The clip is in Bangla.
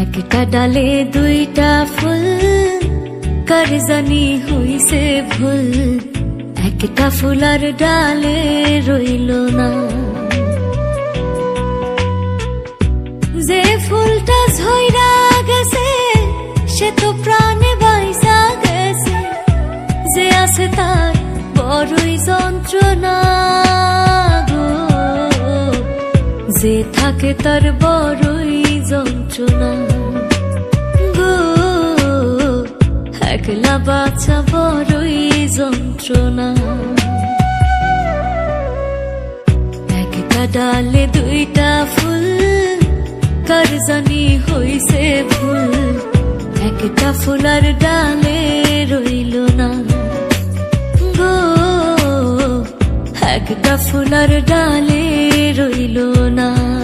একটা ডালে দুইটা ফুল কার জানি হইছে ভুল। একটা ফুলার ডালে রইল না। যে ফুলটা ঝইরা গেছে, সে তো প্রাণে বাইসা গেছে। যে আছে তার বড়ই যন্ত্রণা। যে থাকে তার বড়ই যন্ত্রণা। গো, একলা বাচ্চা বড়ই যন্ত্রণা। একটা ডালে দুইটা ফুল, কার জানি হইছে ভুল। একটা ফুলার ডালে রইল না। একটা ফুলার ডালে রইল না।